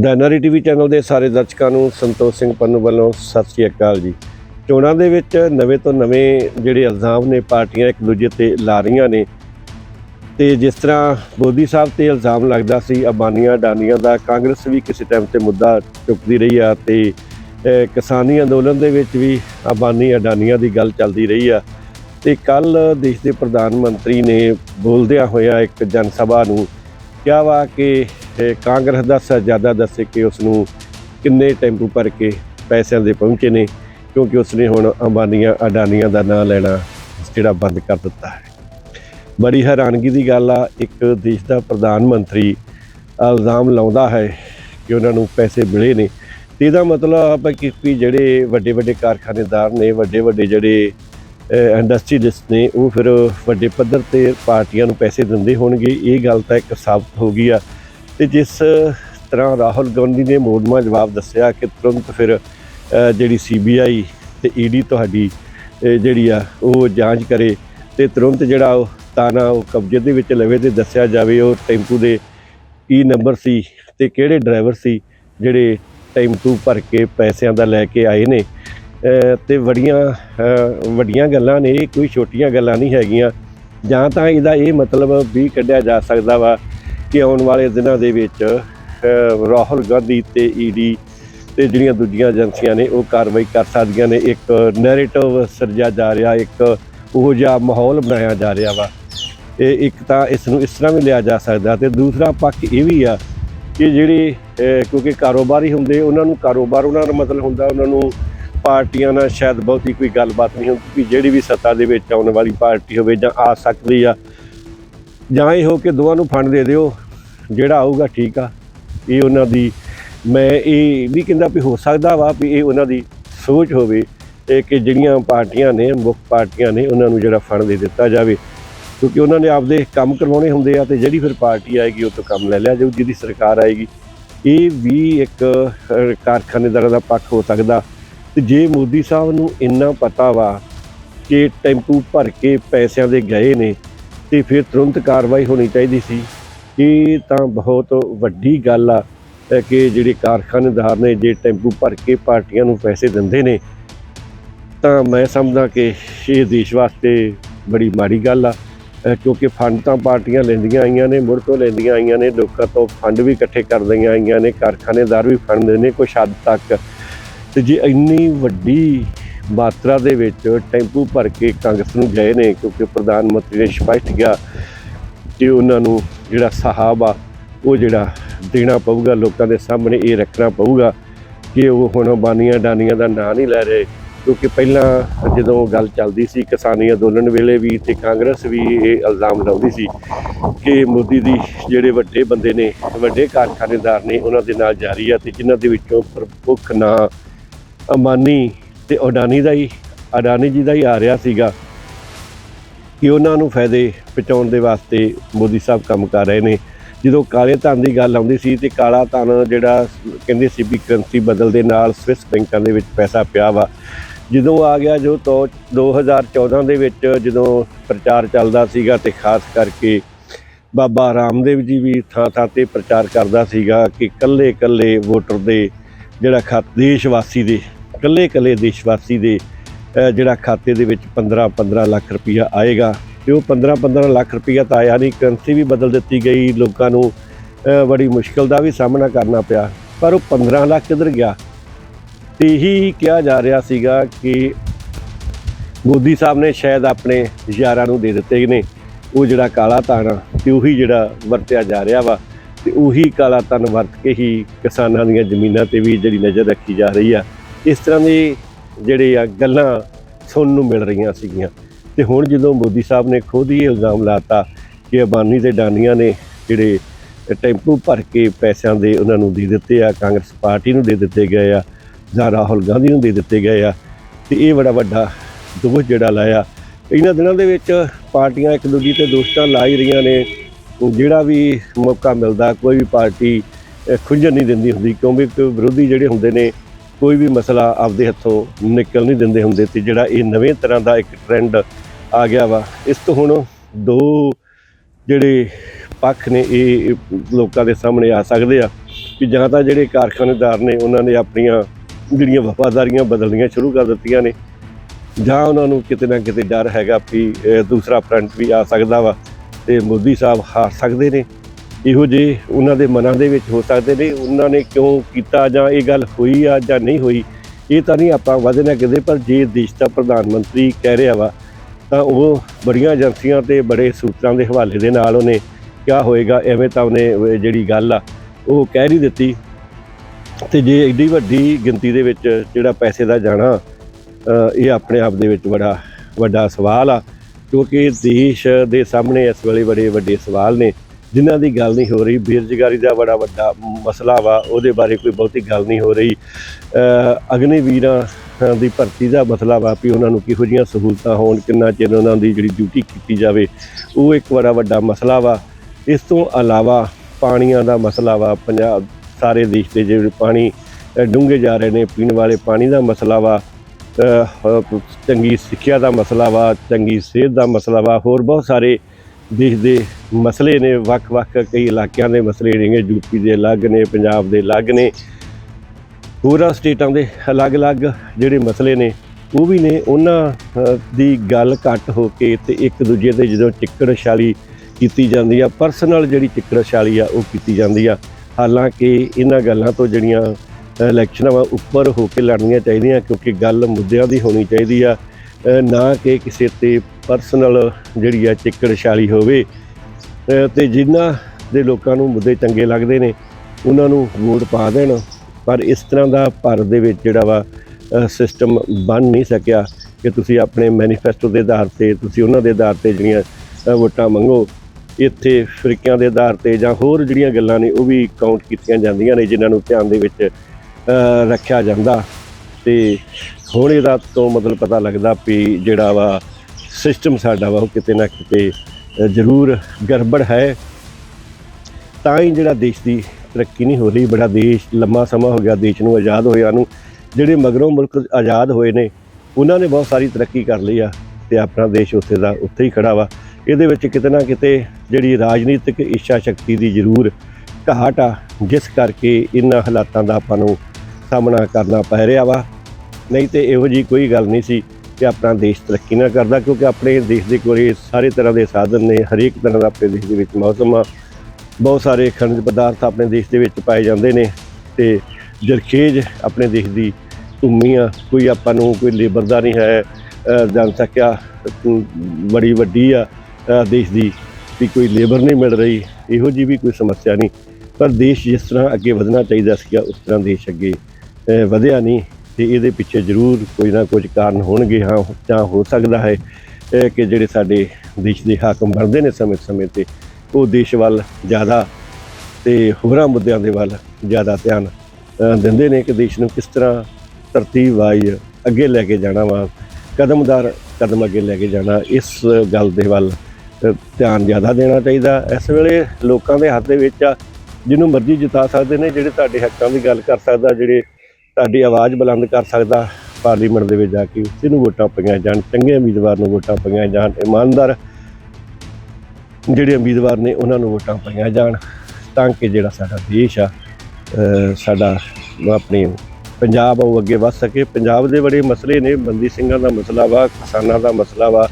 ਦੈਨਰੀ TV channel ਦੇ ਸਾਰੇ ਦਰਸ਼ਕਾਂ ਨੂੰ ਸੰਤੋਖ ਸਿੰਘ ਪੰਨੂ ਵੱਲੋਂ ਸਤਿ ਸ੍ਰੀ ਅਕਾਲ ਜੀ। ਚੋਣਾਂ ਦੇ ਵਿੱਚ ਨਵੇਂ ਤੋਂ ਨਵੇਂ ਜਿਹੜੇ ਇਲਜ਼ਾਮ ਨੇ, ਪਾਰਟੀਆਂ ਇੱਕ ਦੂਜੇ ਤੇ ਲਾ ਰਹੀਆਂ ਨੇ। ਤੇ ਜਿਸ ਤਰ੍ਹਾਂ ਮੋਦੀ ਸਾਹਿਬ ਤੇ ਇਲਜ਼ਾਮ ਲੱਗਦਾ ਸੀ, ਅਬਾਨੀਆਂ ਡਾਨੀਆਂ ਦਾ, ਕਾਂਗਰਸ ਵੀ ਕਿਸੇ ਟਾਈਮ ਤੇ ਮੁੱਦਾ ਚੁੱਕਦੀ ਰਹੀ ਆ ਤੇ ਕਿਸਾਨੀ ਅੰਦੋਲਨ ਦੇ ਵਿੱਚ ਵੀ ਅਬਾਨੀ, ਅਡਾਨੀਆਂ ਦੀ ਗੱਲ ਚੱਲਦੀ ਰਹੀ ਆ। ਤੇ ਕੱਲ ਦੇਸ਼ ਦੇ ਪ੍ਰਧਾਨ ਮੰਤਰੀ ਨੇ ਬੋਲਦਿਆਂ ਹੋਇਆ ਇੱਕ ਜਨ ਸਭਾ ਨੂੰ ਕਿਹਾ ਵਾ ਕਿ ਕਾਂਗਰਸ ਦਾ ਸਜਾਦਾ ਦੱਸੇ ਕਿ ਉਸ ਨੂੰ ਕਿੰਨੇ ਟੈਂਪੂ ਭਰ ਕੇ ਪੈਸਿਆਂ ਦੇ ਪਹੁੰਚੇ ਨੇ, ਕਿਉਂਕਿ ਉਸ ਨੇ ਹੁਣ ਅੰਬਾਨੀਆਂ ਅਡਾਨੀਆਂ ਦਾ ਨਾਂ ਲੈਣਾ ਜਿਹੜਾ ਬੰਦ ਕਰ ਦਿੱਤਾ ਹੈ। ਬੜੀ ਹੈਰਾਨਗੀ ਦੀ ਗੱਲ ਆ, ਇੱਕ ਦੇਸ਼ ਦਾ ਪ੍ਰਧਾਨ ਮੰਤਰੀ ਇਲਜ਼ਾਮ ਲਾਉਂਦਾ ਹੈ ਕਿ ਉਹਨਾਂ ਨੂੰ ਪੈਸੇ ਮਿਲੇ ਨੇ। ਤੇ ਇਹਦਾ ਮਤਲਬ ਆ ਕਿ ਜਿਹੜੇ ਵੱਡੇ ਵੱਡੇ ਕਾਰਖਾਨੇਦਾਰ ਨੇ ਵੱਡੇ ਵੱਡੇ ਜਿਹੜੇ ਇੰਡਸਟਰੀਲਿਸਟ ਨੇ ਉਹ ਫਿਰ ਵੱਡੇ ਪੱਧਰ ਤੇ ਪਾਰਟੀਆਂ ਨੂੰ ਪੈਸੇ ਦਿੰਦੇ ਹੋਣਗੇ। ਇਹ ਗੱਲ ਤਾਂ ਇੱਕ ਸਾਬਤ ਹੋ ਗਈ ਆ। ਤੇ ਜਿਸ ਤਰ੍ਹਾਂ ਰਾਹੁਲ ਗਾਂਧੀ ਨੇ ਮੋੜਮਾ ਜਵਾਬ ਦੱਸਿਆ ਕਿ ਤੁਰੰਤ ਫਿਰ ਅ, ਜਿਹੜੀ ਸੀਬੀਆਈ ਤੇ ਈਡੀ ਤੁਹਾਡੀ ਜਿਹੜੀ ਆ ਉਹ ਜਾਂਚ ਕਰੇ ਤੇ ਤੁਰੰਤ ਜਿਹੜਾ ਉਹ ਤਾਨਾ ਉਹ ਕਬਜ਼ੇ ਦੇ ਵਿੱਚ ਲਵੇ ਤੇ ਦੱਸਿਆ ਜਾਵੇ ਉਹ ਟੈਂਪੂ ਦੇ ਕੀ ਨੰਬਰ ਸੀ ਤੇ ਕਿਹੜੇ ਡਰਾਈਵਰ ਸੀ ਜਿਹੜੇ ਟਾਈਮ ਟੈਂਪੂ ਭਰ ਕੇ ਪੈਸਿਆਂ ਦਾ ਲੈ ਕੇ ਆਏ ਨੇ। ਤੇ ਵੱਡੀਆਂ ਵੱਡੀਆਂ ਗੱਲਾਂ ਨੇ ਇਹ ਕੋਈ ਛੋਟੀਆਂ ਗੱਲਾਂ ਨਹੀਂ ਹੈਗੀਆਂ। ਜਾਂ ਤਾਂ ਇਹਦਾ ਇਹ ਮਤਲਬ ਵੀ ਕੱਢਿਆ ਜਾ ਸਕਦਾ ਵਾ ਕਿ ਆਉਣ ਵਾਲੇ ਦਿਨਾਂ ਦੇ ਵਿੱਚ ਰਾਹੁਲ ਗਾਂਧੀ ਤੇ ਈਡੀ ਤੇ ਜਿਹੜੀਆਂ ਦੂਜੀਆਂ ਏਜੰਸੀਆਂ ਨੇ, ਉਹ ਕਾਰਵਾਈ ਕਰ ਸਕਦੀਆਂ ਨੇ। ਇੱਕ ਨੈਰੇਟਿਵ ਸਿਰਜਿਆ ਜਾ ਰਿਹਾ, ਇੱਕ ਉਹ ਜਿਹਾ ਮਾਹੌਲ ਬਣਾਇਆ ਜਾ ਰਿਹਾ ਵਾ। ਇਹ ਇੱਕ ਤਾਂ ਇਸ ਨੂੰ ਇਸ ਤਰ੍ਹਾਂ ਵੀ ਲਿਆ ਜਾ ਸਕਦਾ ਤੇ ਦੂਸਰਾ ਪੱਖ ਇਹ ਵੀ ਆ ਕਿ ਜਿਹੜੇ ਕਿਉਂਕਿ ਕਾਰੋਬਾਰੀ ਹੁੰਦੇ, ਉਹਨਾਂ ਨੂੰ ਕਾਰੋਬਾਰ, ਉਹਨਾਂ ਦਾ ਮਤਲਬ ਹੁੰਦਾ, ਉਹਨਾਂ ਨੂੰ ਪਾਰਟੀਆਂ ਨਾਲ ਸ਼ਾਇਦ ਬਹੁਤੀ ਕੋਈ ਗੱਲਬਾਤ ਨਹੀਂ ਹੁੰਦੀ ਕਿ ਜਿਹੜੀ ਵੀ ਸੱਤਾ ਦੇ ਵਿੱਚ ਆਉਣ ਵਾਲੀ ਪਾਰਟੀ ਹੋਵੇ ਜਾਂ ਆ ਸਕਦੀ ਆ। ਜਾਂ ਇਹ ਹੋ ਕੇ ਦੋਵਾਂ ਨੂੰ ਫੰਡ ਦੇ ਦਿਓ ਜਿਹੜਾ ਆਊਗਾ ਠੀਕ ਆ। ਇਹ ਉਹਨਾਂ ਦੀ ਮੈਂ ਇਹ ਵੀ ਕਹਿੰਦਾ ਵੀ ਹੋ ਸਕਦਾ ਵਾ ਵੀ ਇਹ ਉਹਨਾਂ ਦੀ ਸੋਚ ਹੋਵੇ ਤੇ ਕਿ ਜਿਹੜੀਆਂ ਪਾਰਟੀਆਂ ਨੇ ਮੁੱਖ ਪਾਰਟੀਆਂ ਨੇ ਉਹਨਾਂ ਨੂੰ ਜਿਹੜਾ ਫੰਡ ਦੇ ਦਿੱਤਾ ਜਾਵੇ। ਕਿਉਂਕਿ ਉਹਨਾਂ ਨੇ ਆਪਦੇ ਕੰਮ ਕਰਵਾਉਣੇ ਹੁੰਦੇ ਆ ਤੇ ਜਿਹੜੀ ਫਿਰ ਪਾਰਟੀ ਆਏਗੀ ਉਹ ਤੋਂ ਕੰਮ ਲੈ ਲਿਆ ਜਾਊ ਜਿਹਦੀ ਸਰਕਾਰ ਆਏਗੀ। ਇਹ ਵੀ ਇੱਕ ਅਹ, ਕਾਰਖਾਨੇਦਾਰਾਂ ਦਾ ਪੱਖ ਹੋ ਸਕਦਾ। ਤੇ ਜੇ ਮੋਦੀ ਸਾਹਿਬ ਨੂੰ ਇੰਨਾ ਪਤਾ ਵਾ ਕਿ ਟੈਂਪੂ ਭਰ ਕੇ ਪੈਸਿਆਂ ਦੇ ਗਏ ਨੇ ਤੇ ਫਿਰ ਤੁਰੰਤ ਕਾਰਵਾਈ ਹੋਣੀ ਚਾਹੀਦੀ ਸੀ, ਇਹ ਤਾਂ ਬਹੁਤ ਵੱਡੀ ਗੱਲ ਆ ਕਿ ਜਿਹੜੇ ਕਾਰਖਾਨੇਦਾਰ ਨੇ ਜੇ ਟੈਂਪੂ ਭਰ ਕੇ ਪਾਰਟੀਆਂ ਨੂੰ ਪੈਸੇ ਦਿੰਦੇ ਨੇ, ਤਾਂ ਮੈਂ ਸਮਝਦਾ ਕਿ ਇਹ ਦੇਸ਼ ਵਾਸਤੇ ਬੜੀ ਮਾੜੀ ਗੱਲ ਆ ਕਿਉਂਕਿ ਫੰਡ ਤਾਂ ਪਾਰਟੀਆਂ ਲੈਂਦੀਆਂ ਆਈਆਂ ਨੇ, ਮੁੜ ਤੋਂ ਲੈਂਦੀਆਂ ਆਈਆਂ ਨੇ, ਲੋਕਾਂ ਤੋਂ ਫੰਡ ਵੀ ਇਕੱਠੇ ਕਰਦੀਆਂ ਆਈਆਂ ਨੇ, ਕਾਰਖਾਨੇਦਾਰ ਵੀ ਫੰਡ ਦਿੰਦੇ ਨੇ ਕੁਛ ਹੱਦ ਤੱਕ। ਤੇ ਜੇ ਇੰਨੀ ਵੱਡੀ ਮਾਤਰਾ ਦੇ ਵਿੱਚ ਟੈਂਪੂ ਭਰ ਕੇ ਕਾਂਗਰਸ ਨੂੰ ਗਏ ਨੇ, ਕਿਉਂਕਿ ਪ੍ਰਧਾਨ ਮੰਤਰੀ ਨੇ ਸਪਸ਼ਟ ਕਿਹਾ ਕਿ ਉਹਨਾਂ ਨੂੰ ਜਿਹੜਾ ਸਾਹਬ ਆ, ਉਹ ਜਿਹੜਾ ਦੇਣਾ ਪਊਗਾ, ਲੋਕਾਂ ਦੇ ਸਾਹਮਣੇ ਇਹ ਰੱਖਣਾ ਪਊਗਾ ਕਿ ਉਹ ਹੁਣ ਬਾਨੀਆਂ ਡਾਨੀਆਂ ਦਾ ਨਾਂ ਨਹੀਂ ਲੈ ਰਹੇ। ਕਿਉਂਕਿ ਪਹਿਲਾਂ ਜਦੋਂ ਗੱਲ ਚੱਲਦੀ ਸੀ ਕਿਸਾਨੀ ਅੰਦੋਲਨ ਵੇਲੇ ਵੀ ਤੇ ਕਾਂਗਰਸ ਵੀ ਇਹ ਇਲਜ਼ਾਮ ਲਾਉਂਦੀ ਸੀ ਕਿ ਮੋਦੀ ਦੀ ਜਿਹੜੇ ਵੱਡੇ ਬੰਦੇ ਨੇ, ਵੱਡੇ ਕਾਰਖਾਨੇਦਾਰ ਨੇ, ਉਹਨਾਂ ਦੇ ਨਾਲ ਜਾਰੀ ਆ ਤੇ ਜਿਨ੍ਹਾਂ ਦੇ ਵਿੱਚੋਂ ਪ੍ਰਮੁੱਖ ਨਾਂ ਅਮਾਨੀ ਤੇ ਅਡਾਨੀ ਦਾ ਹੀ, ਅਡਾਨੀ ਜੀ ਦਾ ਹੀ ਆ ਰਿਹਾ ਸੀਗਾ ਕਿ ਉਹਨਾਂ ਨੂੰ ਫਾਇਦੇ ਪਹੁੰਚਾਉਣ ਦੇ ਵਾਸਤੇ ਮੋਦੀ ਸਾਹਿਬ ਕੰਮ ਕਰ ਰਹੇ ਨੇ। ਜਦੋਂ ਕਾਲੇ ਧਨ ਦੀ ਗੱਲ ਆਉਂਦੀ ਸੀ ਤੇ ਕਾਲਾ ਧਨ ਜਿਹੜਾ ਕਹਿੰਦੇ ਸੀ ਵੀ ਕਰੰਸੀ ਬਦਲ ਦੇ ਨਾਲ ਸਵਿਸ ਬੈਂਕਾਂ ਦੇ ਵਿੱਚ ਪੈਸਾ ਪਿਆ ਵਾ। ਜਦੋਂ ਆ ਗਿਆ ਜੋ ਤੋਂ 2014 ਦੇ ਵਿੱਚ ਜਦੋਂ ਪ੍ਰਚਾਰ ਚੱਲਦਾ ਸੀਗਾ ਤੇ ਖਾਸ ਕਰਕੇ ਬਾਬਾ ਰਾਮਦੇਵ ਜੀ ਵੀ ਥਾਂ ਥਾਂ ਤੇ ਪ੍ਰਚਾਰ ਕਰਦਾ ਸੀਗਾ ਕਿ ਕੱਲੇ ਕੱਲੇ ਵੋਟਰ ਦੇ ਜਿਹੜਾ ਖਾਤ ਦੇਸ਼ ਵਾਸੀ ਦੇ ਕੱਲੇ ਕੱਲੇ ਦੇਸ਼ ਵਾਸੀ ਦੇ ਜਿਹੜਾ ਖਾਤੇ ਦੇ ਵਿੱਚ 15 15 ਲੱਖ ਰੁਪਈਆ ਆਏਗਾ ਤੇ ਉਹ 15 15 ਲੱਖ ਰੁਪਈਆ ਤਾਂ ਆਇਆ ਨਹੀਂ, ਕਰੰਸੀ ਵੀ ਬਦਲ ਦਿੱਤੀ ਗਈ, ਲੋਕਾਂ ਨੂੰ ਬੜੀ ਮੁਸ਼ਕਲ ਦਾ ਵੀ ਸਾਹਮਣਾ ਕਰਨਾ ਪਿਆ, ਪਰ ਉਹ 15 ਲੱਖ ਕਿੱਧਰ ਗਿਆ? ਤੇ ਇਹੀ ਕਿਹਾ ਜਾ ਰਿਹਾ ਸੀਗਾ ਕਿ ਮੋਦੀ ਸਾਹਿਬ ਨੇ ਸ਼ਾਇਦ ਆਪਣੇ ਯਾਰਾਂ ਨੂੰ ਦੇ ਦਿੱਤੇ ਨੇ ਉਹ ਜਿਹੜਾ ਕਾਲਾ ਧਨ ਆ ਤੇ ਉਹੀ ਜਿਹੜਾ ਵਰਤਿਆ ਜਾ ਰਿਹਾ ਵਾ, ਤੇ ਉਹੀ ਕਾਲਾ ਧਨ ਵਰਤ ਕੇ ਹੀ ਕਿਸਾਨਾਂ ਦੀਆਂ ਜ਼ਮੀਨਾਂ ਤੇ ਵੀ ਜਿਹੜੀ ਨਜ਼ਰ ਰੱਖੀ ਜਾ ਰਹੀ ਆ। ਇਸ ਤਰ੍ਹਾਂ ਦੇ ਜਿਹੜੇ ਆ ਗੱਲਾਂ ਸੁਣਨ ਨੂੰ ਮਿਲ ਰਹੀਆਂ ਸੀਗੀਆਂ। ਤੇ ਹੁਣ ਜਦੋਂ ਮੋਦੀ ਸਾਹਿਬ ਨੇ ਖੁਦ ਹੀ ਇਲਜ਼ਾਮ ਲਾਤਾ ਕਿ ਅਬਾਨੀ ਤੇ ਡਾਨੀਆਂ ਨੇ ਜਿਹੜੇ ਟੈਂਪੂ ਭਰ ਕੇ ਪੈਸਿਆਂ ਦੇ ਉਹਨਾਂ ਨੂੰ ਦੇ ਦਿੱਤੇ ਆ ਕਾਂਗਰਸ ਪਾਰਟੀ ਨੂੰ ਦੇ ਦਿੱਤੇ ਗਏ ਆ ਜਾਂ ਰਾਹੁਲ ਗਾਂਧੀ ਨੂੰ ਦੇ ਦਿੱਤੇ ਗਏ ਆ ਤੇ ਇਹ ਬੜਾ ਵੱਡਾ ਦੋਸ਼ ਜਿਹੜਾ ਲਾਇਆ। ਇਹਨਾਂ ਦਿਨਾਂ ਦੇ ਵਿੱਚ ਪਾਰਟੀਆਂ ਇੱਕ ਦੂਜੀ ਤੇ ਦੋਸਤਾਂ ਲਾ ਹੀ ਰਹੀਆਂ ਨੇ। ਜਿਹੜਾ ਵੀ ਮੌਕਾ ਮਿਲਦਾ ਕੋਈ ਵੀ ਪਾਰਟੀ ਅਹ, ਖੁੰਝਣ ਨਹੀਂ ਦਿੰਦੀ ਹੁੰਦੀ ਕਿਉਂਕਿ ਵਿਰੋਧੀ ਜਿਹੜੇ ਹੁੰਦੇ ਨੇ ਕੋਈ ਵੀ ਮਸਲਾ ਆਪਦੇ ਹੱਥੋਂ ਨਿਕਲ ਨਹੀਂ ਦਿੰਦੇ ਹੁੰਦੇ ਤੇ ਜਿਹੜਾ ਇਹ ਨਵੇਂ ਤਰ੍ਹਾਂ ਦਾ ਇੱਕ ਟ੍ਰੈਂਡ ਆ ਗਿਆ ਵਾ, ਇਸ ਤੋਂ ਹੁਣ ਦੋ ਜਿਹੜੇ ਪੱਖ ਨੇ ਇਹ ਲੋਕਾਂ ਦੇ ਸਾਹਮਣੇ ਆ ਸਕਦੇ ਆ ਕਿ ਜਾਂ ਤਾਂ ਜਿਹੜੇ ਕਾਰਖਾਨੇਦਾਰ ਨੇ ਉਹਨਾਂ ਨੇ ਆਪਣੀਆਂ ਜਿਹੜੀਆਂ ਵਫਾਦਾਰੀਆਂ ਬਦਲਣੀਆਂ ਸ਼ੁਰੂ ਕਰ ਦਿੱਤੀਆਂ ਨੇ, ਜਾਂ ਉਹਨਾਂ ਨੂੰ ਕਿਤੇ ਨਾ ਕਿਤੇ ਡਰ ਹੈਗਾ ਵੀ ਦੂਸਰਾ ਫਰੰਟ ਵੀ ਆ ਸਕਦਾ ਵਾ ਤੇ ਮੋਦੀ ਸਾਹਿਬ ਹਾਰ ਸਕਦੇ ਨੇ। ਇਹੋ ਜਿਹੇ ਉਹਨਾਂ ਦੇ ਮਨਾਂ ਦੇ ਵਿੱਚ ਹੋ ਸਕਦੇ ਨੇ, ਉਹਨਾਂ ਨੇ ਕਿਉਂ ਕੀਤਾ ਜਾਂ ਇਹ ਗੱਲ ਹੋਈ ਆ ਜਾਂ ਨਹੀਂ ਹੋਈ, ਇਹ ਤਾਂ ਨਹੀਂ ਆਪਾਂ ਵਧੇ ਨਾ ਕਿਤੇ, ਪਰ ਜੇ ਦੇਸ਼ ਦਾ ਪ੍ਰਧਾਨ ਮੰਤਰੀ ਕਹਿ ਰਿਹਾ ਵਾ, ਤਾਂ ਉਹ ਬੜੀਆਂ ਏਜੰਸੀਆਂ ਤੇ ਬੜੇ ਸੂਤਰਾਂ ਦੇ ਹਵਾਲੇ ਦੇ ਨਾਲ ਉਹਨੇ ਕਿਆ ਹੋਏਗਾ, ਐਵੇਂ ਤਾਂ ਉਹਨੇ ਜਿਹੜੀ ਗੱਲ ਆ, ਉਹ ਕਹਿ ਨਹੀਂ ਦਿੱਤੀ। ਤੇ ਜੇ ਏਡੀ ਵੱਡੀ ਗਿਣਤੀ ਦੇ ਵਿੱਚ ਜਿਹੜਾ ਪੈਸੇ ਦਾ ਜਾਣਾ ਇਹ ਆਪਣੇ ਆਪ ਦੇ ਵਿੱਚ ਬੜਾ ਵੱਡਾ ਸਵਾਲ ਆ, ਕਿਉਂਕਿ ਦੇਸ਼ ਦੇ ਸਾਹਮਣੇ ਇਸ ਵੇਲੇ ਬੜੇ ਵੱਡੇ ਸਵਾਲ ਨੇ। ਜਿਨ੍ਹਾਂ ਦੀ ਗੱਲ ਨਹੀਂ ਹੋ ਰਹੀ ਬੇਰੁਜ਼ਗਾਰੀ ਦਾ ਬੜਾ ਵੱਡਾ ਮਸਲਾ ਵਾ ਉਹਦੇ ਬਾਰੇ ਕੋਈ ਬਹੁਤੀ ਗੱਲ ਨਹੀਂ ਹੋ ਰਹੀ। ਅ, ਅਗਨੀਵੀਰਾਂ ਦੀ ਭਰਤੀ ਦਾ ਮਸਲਾ ਵਾ ਵੀ ਉਹਨਾਂ ਨੂੰ ਕਿਹੋ ਜਿਹੀਆਂ ਸਹੂਲਤਾਂ ਹੋਣ ਕਿੰਨਾ ਚਿਰ ਉਹਨਾਂ ਦੀ ਜਿਹੜੀ ਡਿਊਟੀ ਕੀਤੀ ਜਾਵੇ ਉਹ ਇੱਕ ਬੜਾ ਵੱਡਾ ਮਸਲਾ ਵਾ। ਇਸ ਤੋਂ ਇਲਾਵਾ ਪਾਣੀਆਂ ਦਾ ਮਸਲਾ ਵਾ ਪੰਜਾਬ ਸਾਰੇ ਦੇਸ਼ ਦੇ ਜਿਹੜੇ ਪਾਣੀ ਡੂੰਘੇ ਜਾ ਰਹੇ ਨੇ ਪੀਣ ਵਾਲੇ ਪਾਣੀ ਦਾ ਮਸਲਾ ਵਾ ਚੰਗੀ ਸਿੱਖਿਆ ਦਾ ਮਸਲਾ ਵਾ ਚੰਗੀ ਸਿਹਤ ਦਾ ਮਸਲਾ ਵਾ ਹੋਰ ਬਹੁਤ ਸਾਰੇ ਦੇਸ਼ ਦੇ ਮਸਲੇ ਨੇ ਵੱਖ-ਵੱਖ ਕਈ ਇਲਾਕਿਆਂ ਦੇ ਮਸਲੇ ਨੇ ਯੂਪੀ ਦੇ ਅਲੱਗ ਨੇ, ਪੰਜਾਬ ਦੇ ਅਲੱਗ ਨੇ। ਹੋਰਾਂ ਸਟੇਟਾਂ ਦੇ ਅਲੱਗ-ਅਲੱਗ ਜਿਹੜੇ ਮਸਲੇ ਨੇ, ਉਹ ਵੀ ਨੇ। ਉਹਨਾਂ ਦੀ ਗੱਲ ਘੱਟ ਹੋ ਕੇ ਤੇ ਇੱਕ ਦੂਜੇ ਦੇ ਜਦੋਂ ਟਿੱਕੜ ਕੀਤੀ ਜਾਂਦੀ ਆ, ਪਰਸਨਲ ਜਿਹੜੀ ਟਿੱਕੜ ਆ, ਉਹ ਕੀਤੀ ਜਾਂਦੀ ਆ। ਹਾਲਾਂਕਿ ਇਹਨਾਂ ਗੱਲਾਂ ਤੋਂ ਜਿਹੜੀਆਂ ਇਲੈਕਸ਼ਨਾਂ ਵਾ, ਉੱਪਰ ਹੋ ਕੇ ਲੜਨੀਆਂ ਚਾਹੀਦੀਆਂ, ਕਿਉਂਕਿ ਗੱਲ ਮੁੱਦਿਆਂ ਦੀ ਹੋਣੀ ਚਾਹੀਦੀ ਆ। ਨਾ ਕਿ ਕਿਸੇ ਤੇ ਪਰਸਨਲ ਜਿਹੜੀ ਆ ਚਿੱਕੜਸ਼ਾਲੀ ਹੋਵੇ। ਅ, ਤੇ ਜਿਨ੍ਹਾਂ ਦੇ ਲੋਕਾਂ ਨੂੰ ਮੁੱਦੇ ਚੰਗੇ ਲੱਗਦੇ ਨੇ ਉਹਨਾਂ ਨੂੰ ਵੋਟ ਪਾ ਦੇਣ। ਪਰ ਇਸ ਤਰ੍ਹਾਂ ਦਾ ਭਾਰਤ ਦੇ ਵਿੱਚ ਜਿਹੜਾ ਵਾ ਸਿਸਟਮ ਬਣ ਨਹੀਂ ਸਕਿਆ ਕਿ ਤੁਸੀਂ ਆਪਣੇ ਮੈਨੀਫੈਸਟੋ ਦੇ ਆਧਾਰ ਤੇ ਤੁਸੀਂ ਉਹਨਾਂ ਦੇ ਆਧਾਰ ਤੇ ਜਿਹੜੀਆਂ ਵੋਟਾਂ ਮੰਗੋ। ਇੱਥੇ ਫਿਰਕਿਆਂ ਦੇ ਆਧਾਰ ਤੇ ਜਾਂ ਹੋਰ ਜਿਹੜੀਆਂ ਗੱਲਾਂ ਨੇ ਉਹ ਵੀ ਕਾਊਂਟ ਕੀਤੀਆਂ ਜਾਂਦੀਆਂ ਨੇ ਜਿਨ੍ਹਾਂ ਨੂੰ ਧਿਆਨ ਦੇ ਵਿੱਚ ਰੱਖਿਆ ਜਾਂਦਾ। ਤੇ ਹੁਣ ਇਹਦਾ ਤੋਂ ਮਤਲਬ ਪਤਾ ਲੱਗਦਾ ਵੀ ਜਿਹੜਾ ਵਾ ਸਿਸਟਮ ਸਾਡਾ ਵਾ ਉਹ ਕਿਤੇ ਨਾ ਕਿਤੇ ਜ਼ਰੂਰ ਗੜਬੜ ਹੈ। ਤਾਂ ਹੀ ਜਿਹੜਾ ਦੇਸ਼ ਦੀ ਤਰੱਕੀ ਨਹੀਂ ਹੋ ਰਹੀ, ਬੜਾ ਦੇਸ਼ ਲੰਮਾ ਸਮਾਂ ਹੋ ਗਿਆ, ਦੇਸ਼ ਨੂੰ ਆਜ਼ਾਦ ਹੋਇਆ ਨੂੰ। ਜਿਹੜੇ ਮਗਰੋਂ ਮੁਲਕ ਆਜ਼ਾਦ ਹੋਏ ਨੇ, ਉਹਨਾਂ ਨੇ ਬਹੁਤ ਸਾਰੀ ਤਰੱਕੀ ਕਰ ਲਈ ਆ ਤੇ ਆਪਣਾ ਦੇਸ਼ ਉੱਥੇ ਦਾ ਉੱਥੇ ਹੀ ਖੜਾ ਵਾ। ਇਹਦੇ ਵਿੱਚ ਕਿਤੇ ਨਾ ਕਿਤੇ ਜਿਹੜੀ ਰਾਜਨੀਤਿਕ ਇੱਛਾ ਸ਼ਕਤੀ ਦੀ ਜ਼ਰੂਰ ਘਾਟ ਆ, ਜਿਸ ਕਰਕੇ ਇਹਨਾਂ ਹਾਲਾਤਾਂ ਦਾ ਆਪਾਂ ਨੂੰ ਸਾਹਮਣਾ ਕਰਨਾ ਪੈ ਰਿਹਾ ਵਾ। ਨਹੀਂ ਤੇ ਇਹੋ ਜੀ ਕੋਈ ਗੱਲ ਨਹੀਂ ਸੀ ਕਿ ਆਪਣਾ ਦੇਸ਼ ਤਰੱਕੀ ਨਾ ਕਰਦਾ ਕਿਉਂਕਿ ਆਪਣੇ ਦੇਸ਼ ਦੇ ਕੋਲੇ ਸਾਰੇ ਤਰ੍ਹਾਂ ਦੇ ਸਾਧਨ ਨੇ ਹਰੇਕ ਤਰ੍ਹਾਂ ਦਾ ਆਪਣੇ ਦੇਸ਼ ਦੇ ਵਿੱਚ ਮੌਸਮ ਆ। ਬਹੁਤ ਸਾਰੇ ਖਣਿਜ ਪਦਾਰਥ ਆਪਣੇ ਦੇਸ਼ ਦੇ ਵਿੱਚ ਪਾਏ ਜਾਂਦੇ ਨੇ ਤੇ ਜਰਖੇਜ ਆਪਣੇ ਦੇਸ਼ ਦੀ ਭੂਮੀ ਆ। ਕੋਈ ਆਪਾਂ ਨੂੰ ਕੋਈ ਲੇਬਰ ਦਾ ਨਹੀਂ ਹੈ ਅ, ਜਨਸੰਖਿਆ ਬੜੀ ਵੱਡੀ ਆ ਦੇਸ਼ ਦੀ ਵੀ ਕੋਈ ਲੇਬਰ ਨਹੀਂ ਮਿਲ ਰਹੀ ਇਹੋ ਜੀ ਵੀ ਕੋਈ ਸਮੱਸਿਆ ਨਹੀਂ। ਪਰ ਦੇਸ਼ ਜਿਸ ਤਰ੍ਹਾਂ ਅੱਗੇ ਵਧਣਾ ਚਾਹੀਦਾ ਸੀਗਾ ਉਸ ਤਰ੍ਹਾਂ ਦੇਸ਼ ਅੱਗੇ ਵਧਿਆ ਨਹੀਂ। ਤੇ ਇਹਦੇ ਪਿੱਛੇ ਜ਼ਰੂਰ ਕੋਈ ਨਾ ਕੁਝ ਕਾਰਨ ਹੋਣਗੇ, ਹਾਂ ਤਾਂ ਹੋ ਸਕਦਾ ਹੈ ਕਿ ਜਿਹੜੇ ਸਾਡੇ ਦੇਸ਼ ਦੇ ਹਾਕਮ ਬਣਦੇ ਨੇ ਸਮੇਂ-ਸਮੇਂ ਤੇ, ਉਹ ਦੇਸ਼ ਵੱਲ ਜ਼ਿਆਦਾ ਤੇ ਹੋਰਾਂ ਮੁੱਦਿਆਂ ਦੇ ਵੱਲ ਜ਼ਿਆਦਾ ਧਿਆਨ ਦਿੰਦੇ ਨੇ ਕਿ ਦੇਸ਼ ਨੂੰ ਕਿਸ ਤਰ੍ਹਾਂ ਤਰਤੀਬ ਵਾਈਜ਼ ਅੱਗੇ ਲੈ ਕੇ ਜਾਣਾ ਵਾ, ਕਦਮਦਾਰ ਕਦਮ ਅੱਗੇ ਲੈ ਕੇ ਜਾਣਾ, ਇਸ ਗੱਲ ਦੇ ਵੱਲ ਧਿਆਨ ਜ਼ਿਆਦਾ ਦੇਣਾ ਚਾਹੀਦਾ। ਇਸ ਵੇਲੇ ਲੋਕਾਂ ਦੇ ਹੱਥ ਦੇ ਵਿੱਚ ਆ, ਜਿਹਨੂੰ ਮਰਜ਼ੀ ਜਿਤਾ ਸਕਦੇ ਨੇ, ਜਿਹੜੇ ਤੁਹਾਡੇ ਹੱਕਾਂ ਦੀ ਗੱਲ ਕਰ ਸਕਦਾ, ਜਿਹੜੇ ਤੁਹਾਡੀ ਆਵਾਜ਼ ਬੁਲੰਦ ਕਰ ਸਕਦਾ, ਪਾਰਲੀਮੈਂਟ ਦੇ ਵਿੱਚ ਜਾ ਕੇ ਉਸੇ ਨੂੰ ਵੋਟਾਂ ਪਈਆਂ ਜਾਣ, ਚੰਗੇ ਉਮੀਦਵਾਰ ਨੂੰ ਵੋਟਾਂ ਪਈਆਂ ਜਾਣ, ਇਮਾਨਦਾਰ ਜਿਹੜੇ ਉਮੀਦਵਾਰ ਨੇ ਉਹਨਾਂ ਨੂੰ ਵੋਟਾਂ ਪਾਈਆਂ ਜਾਣ, ਤਾਂ ਕਿ ਜਿਹੜਾ ਸਾਡਾ ਦੇਸ਼ ਆ ਸਾਡਾ ਆਪਣੀ ਪੰਜਾਬ ਆ, ਉਹ ਅੱਗੇ ਵੱਧ ਸਕੇ। ਪੰਜਾਬ ਦੇ ਬੜੇ ਮਸਲੇ ਨੇ, ਬੰਦੀ ਸਿੰਘਾਂ ਦਾ ਮਸਲਾ ਵਾ, ਕਿਸਾਨਾਂ ਦਾ ਮਸਲਾ ਵਾ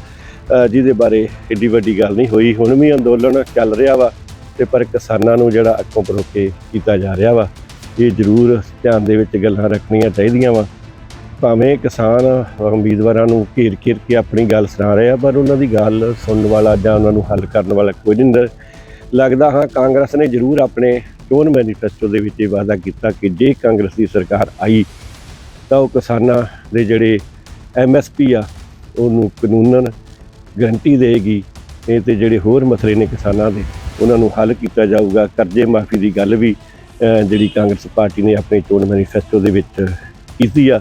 ਜਿਹਦੇ ਬਾਰੇ ਏਡੀ ਵੱਡੀ ਗੱਲ ਨਹੀਂ ਹੋਈ। ਹੁਣ ਵੀ ਅੰਦੋਲਨ ਚੱਲ ਰਿਹਾ ਵਾ, ਤੇ ਪਰ ਕਿਸਾਨਾਂ ਨੂੰ ਜਿਹੜਾ ਅੱਖੋਂ ਪਰੋਕੇ ਕੀਤਾ ਜਾ ਰਿਹਾ ਵਾ। ਇਹ ਜ਼ਰੂਰ ਧਿਆਨ ਦੇ ਵਿੱਚ ਗੱਲਾਂ ਰੱਖਣੀਆਂ ਚਾਹੀਦੀਆਂ ਵਾ। ਭਾਵੇਂ ਕਿਸਾਨ ਉਮੀਦਵਾਰਾਂ ਨੂੰ ਘੇਰ ਘੇਰ ਕੇ ਆਪਣੀ ਗੱਲ ਸੁਣਾ ਰਹੇ ਆ, ਪਰ ਉਹਨਾਂ ਦੀ ਗੱਲ ਸੁਣਨ ਵਾਲਾ ਜਾਂ ਉਹਨਾਂ ਨੂੰ ਹੱਲ ਕਰਨ ਵਾਲਾ ਕੋਈ ਨਹੀਂ ਲੱਗਦਾ ਹਾਂ ਕਾਂਗਰਸ ਨੇ ਜ਼ਰੂਰ ਆਪਣੇ ਚੋਣ ਮੈਨੀਫੈਸਟੋ ਦੇ ਵਿੱਚ ਇਹ ਵਾਅਦਾ ਕੀਤਾ ਕਿ ਜੇ ਕਾਂਗਰਸ ਦੀ ਸਰਕਾਰ ਆਈ, ਤਾਂ ਉਹ ਕਿਸਾਨਾਂ ਦੇ ਜਿਹੜੇ ਐਮਐਸਪੀ ਆ, ਉਹਨੂੰ ਕਾਨੂੰਨਨ ਗਰੰਟੀ ਦੇਗੀ। ਇਹ ਤੇ ਜਿਹੜੇ ਹੋਰ ਮਸਲੇ ਨੇ ਕਿਸਾਨਾਂ ਦੇ, ਉਹਨਾਂ ਨੂੰ ਹੱਲ ਕੀਤਾ ਜਾਊਗਾ। ਕਰਜ਼ੇ ਮਾਫੀ ਦੀ ਗੱਲ ਵੀ ਜਿਹੜੀ ਕਾਂਗਰਸ ਪਾਰਟੀ ਨੇ ਆਪਣੇ ਚੋਣ ਮੈਨੀਫੈਸਟੋ ਦੇ ਵਿੱਚ ਕੀਤੀ ਆ,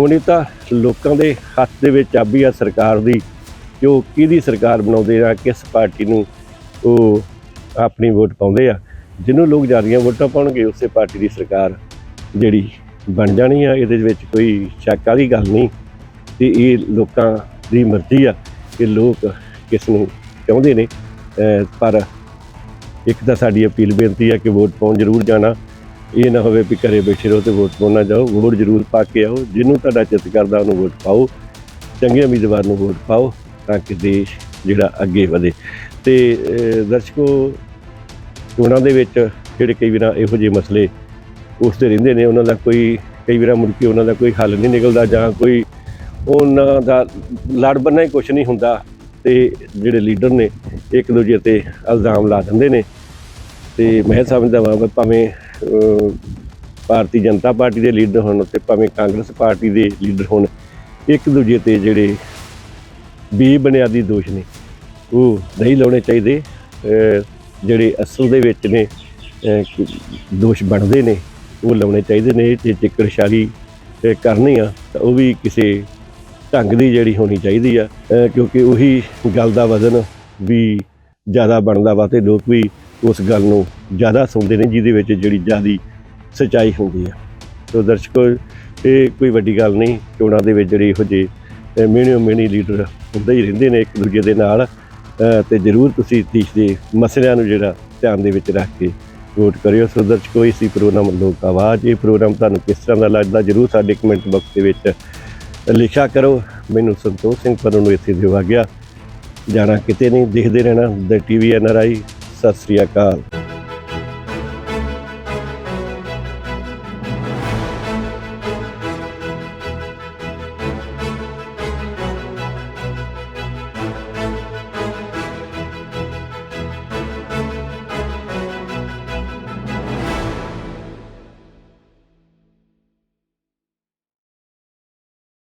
ਹੁਣ ਇਹ ਤਾਂ ਲੋਕਾਂ ਦੇ ਹੱਥ ਦੇ ਵਿੱਚ ਚਾਬੀ ਆ ਸਰਕਾਰ ਦੀ, ਕਿ ਉਹ ਕਿਹਦੀ ਸਰਕਾਰ ਬਣਾਉਂਦੇ ਆ, ਕਿਸ ਪਾਰਟੀ ਨੂੰ ਉਹ ਆਪਣੀ ਵੋਟ ਪਾਉਂਦੇ ਆ। ਜਿਹਨੂੰ ਲੋਕ ਜ਼ਿਆਦੀਆਂ ਵੋਟਾਂ ਪਾਉਣਗੇ, ਉਸੇ ਪਾਰਟੀ ਦੀ ਸਰਕਾਰ ਜਿਹੜੀ ਬਣ ਜਾਣੀ ਆ। ਇਹਦੇ ਵਿੱਚ ਕੋਈ ਸ਼ੱਕ ਵਾਲੀ ਗੱਲ ਨਹੀਂ ਤੇ ਇਹ ਲੋਕਾਂ ਦੀ ਮਰਜ਼ੀ ਆ, ਕਿ ਲੋਕ ਕਿਸ ਨੂੰ ਚਾਹੁੰਦੇ ਨੇ। ਪਰ ਇੱਕ ਤਾਂ ਸਾਡੀ ਅਪੀਲ ਬੇਨਤੀ ਹੈ ਕਿ ਵੋਟ ਪਾਉਣ ਜ਼ਰੂਰ ਜਾਣਾ। ਇਹ ਨਾ ਹੋਵੇ ਵੀ ਘਰੇ ਬੈਠੇ ਰਹੋ ਤੇ ਵੋਟ ਪਾਉਣਾ ਜਾਓ। ਵੋਟ ਜ਼ਰੂਰ ਪਾ ਕੇ ਆਓ। ਜਿਹਨੂੰ ਤੁਹਾਡਾ ਚਿੱਤ ਕਰਦਾ ਉਹਨੂੰ ਵੋਟ ਪਾਓ। ਚੰਗੇ ਉਮੀਦਵਾਰ ਨੂੰ ਵੋਟ ਪਾਓ ਤਾਂ ਕਿ ਦੇਸ਼ ਜਿਹੜਾ ਅੱਗੇ ਵਧੇ। ਤੇ ਦਰਸ਼ਕੋ, ਚੋਣਾਂ ਦੇ ਵਿੱਚ ਜਿਹੜੇ ਕਈ ਵਾਰ ਇਹੋ ਜਿਹੇ ਮਸਲੇ ਉੱਠਦੇ ਰਹਿੰਦੇ ਨੇ, ਉਹਨਾਂ ਦਾ ਕੋਈ, ਕਈ ਵਾਰ ਮੁੜ ਕੇ ਉਹਨਾਂ ਦਾ ਕੋਈ ਹੱਲ ਨਹੀਂ ਨਿਕਲਦਾ ਜਾਂ ਕੋਈ ਉਹਨਾਂ ਦਾ ਲੜ ਬੰਨਾ ਹੀ ਕੁਝ ਨਹੀਂ ਹੁੰਦਾ। ਤੇ ਜਿਹੜੇ ਲੀਡਰ ਨੇ, ਇੱਕ ਦੂਜੇ ਤੇ ਇਲਜ਼ਾਮ ਲਾ ਦਿੰਦੇ ਨੇ। ਤੇ ਮੈਂ ਸਮਝਦਾ ਵਾਂ ਭਾਵੇਂ ਭਾਰਤੀ ਜਨਤਾ ਪਾਰਟੀ ਦੇ ਲੀਡਰ ਹੋਣ ਤੇ ਭਾਵੇਂ ਕਾਂਗਰਸ ਪਾਰਟੀ ਦੇ ਲੀਡਰ ਹੋਣ, ਇੱਕ ਦੂਜੇ ਤੇ ਜਿਹੜੇ ਵੀ ਬੁਨਿਆਦੀ ਦੋਸ਼ ਨੇ, ਉਹ ਨਹੀਂ ਲਾਉਣੇ ਚਾਹੀਦੇ। ਜਿਹੜੇ ਅਸਲ ਦੇ ਵਿੱਚ ਨੇ ਦੋਸ਼ ਬਣਦੇ ਨੇ, ਉਹ ਲਾਉਣੇ ਚਾਹੀਦੇ ਨੇ। ਤੇ ਚਿੱਕੜਸ਼ਾਲੀ ਕਰਨੀ ਆ, ਤਾਂ ਉਹ ਵੀ ਕਿਸੇ ਢੰਗ ਦੀ ਜਿਹੜੀ ਹੋਣੀ ਚਾਹੀਦੀ ਆ। ਕਿਉਂਕਿ ਉਹੀ ਗੱਲ ਦਾ ਵਜ਼ਨ ਵੀ ਜ਼ਿਆਦਾ ਬਣਦਾ ਵਾ ਤੇ ਲੋਕ ਵੀ ਉਸ ਗੱਲ ਨੂੰ ਜ਼ਿਆਦਾ ਸੁਣਦੇ ਨੇ ਜਿਹਦੇ ਵਿੱਚ ਜਿਹੜੀ ਜ਼ਿਆਦੀ ਸਚਾਈ ਹੁੰਦੀ ਆ। ਸੋ ਦਰਸ਼ਕੋ ਇਹ ਕੋਈ ਵੱਡੀ ਗੱਲ ਨਹੀਂ ਚੋਣਾਂ ਦੇ ਵਿੱਚ ਜਿਹੜੇ ਇਹੋ ਜਿਹੇ ਮਿਹਣਿਓ ਮਿਹਣੀ ਲੀਡਰ ਹੁੰਦੇ ਹੀ ਰਹਿੰਦੇ ਨੇ ਇੱਕ ਦੂਜੇ ਦੇ ਨਾਲ ਅਹ, ਤੇ ਜ਼ਰੂਰ ਤੁਸੀਂ ਦੇਸ਼ ਦੇ ਮਸਲਿਆਂ ਨੂੰ ਜਿਹੜਾ ਧਿਆਨ ਦੇ ਵਿੱਚ ਰੱਖ ਕੇ ਵੋਟ ਕਰਿਓ। ਸੋ ਦਰਸ਼ਕੋ ਇਸੀ ਪ੍ਰੋਗਰਾਮ ਲੋਕ ਆਵਾਜ਼ ਇਹ ਪ੍ਰੋਗਰਾਮ ਤੁਹਾਨੂੰ ਕਿਸ ਤਰ੍ਹਾਂ ਦਾ ਲੱਗਦਾ ਜ਼ਰੂਰ ਸਾਡੇ ਕਮੈਂਟ ਬਾਕਸ ਦੇ ਵਿੱਚ ਲਿਖਿਆ ਕਰੋ। ਮੈਨੂੰ ਸੰਤੋਖ ਸਿੰਘ ਪਰ ਨੂੰ ਇੱਥੇ ਦਿਵਾ ਗਿਆ ਜਾਣਾ ਕਿਤੇ ਨਹੀਂ ਦੇਖਦੇ ਰਹਿਣਾ। ਦ TV N R I Sat Sri Akal.